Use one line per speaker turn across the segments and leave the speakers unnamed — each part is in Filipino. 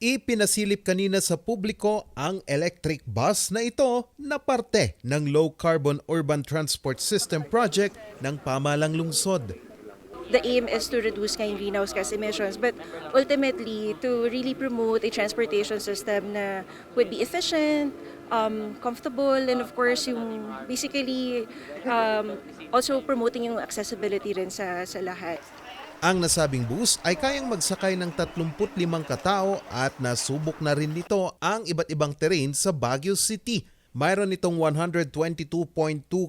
Ipinasilip kanina sa publiko ang electric bus na ito na parte ng Low Carbon Urban Transport System Project ng Pamalang Lungsod.
the aim is to reduce yung greenhouse gas emissions but ultimately to really promote a transportation system na would be efficient, um, comfortable, and of course yung basically um, also promoting yung accessibility rin sa, sa lahat.
Ang nasabing bus ay kayang magsakay ng 35 katao at nasubok na rin nito ang iba't ibang terrain sa Baguio City. Mayroon itong 122.2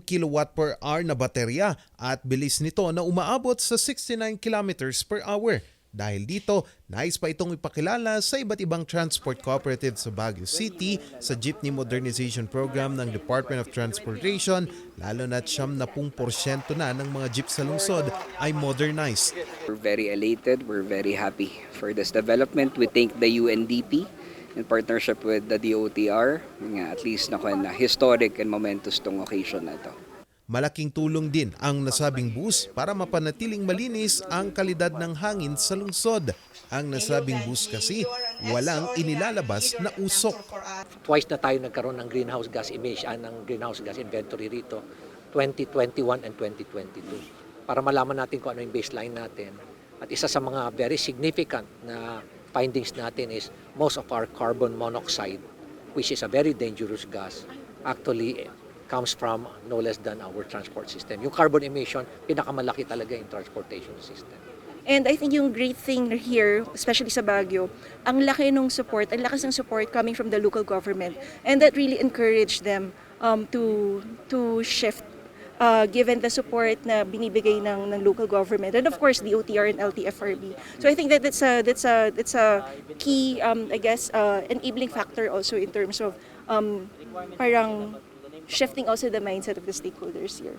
kilowatt per hour na baterya at bilis nito na umaabot sa 69 kilometers per hour. Dahil dito, nais pa itong ipakilala sa iba't ibang transport cooperative sa Baguio City sa Jeepney Modernization Program ng Department of Transportation, lalo na pung porsyento na ng mga jeep sa lungsod ay modernized.
We're very elated. We're very happy for this development. We thank the UNDP in partnership with the DOTR. At least na na historic and momentous tong occasion na to.
Malaking tulong din ang nasabing bus para mapanatiling malinis ang kalidad ng hangin sa lungsod. Ang nasabing bus kasi walang inilalabas na usok.
twice na tayo nagkaroon ng greenhouse gas emission, ng greenhouse gas inventory rito, 2021 and 2022. Para malaman natin kung ano yung baseline natin. At isa sa mga very significant na findings natin is most of our carbon monoxide, which is a very dangerous gas, actually comes from no less than our transport system. Yung carbon emission, pinakamalaki talaga yung transportation system.
And I think yung great thing here, especially sa Baguio, ang laki ng support, ang lakas ng support coming from the local government. And that really encouraged them um, to to shift uh, given the support na binibigay ng, ng local government and of course the OTR and LTFRB. So I think that that's a that's a that's a key um, I guess uh, enabling factor also in terms of um, parang shifting also the mindset of the stakeholders here.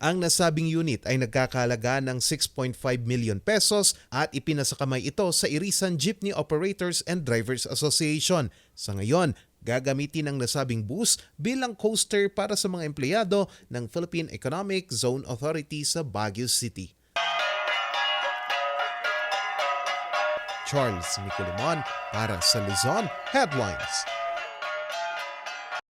Ang nasabing unit ay nagkakalaga ng 6.5 million pesos at ipinasakamay ito sa Irisan Jeepney Operators and Drivers Association. Sa ngayon, gagamitin ang nasabing bus bilang coaster para sa mga empleyado ng Philippine Economic Zone Authority sa Baguio City. Charles Nicolimon para sa Luzon Headlines.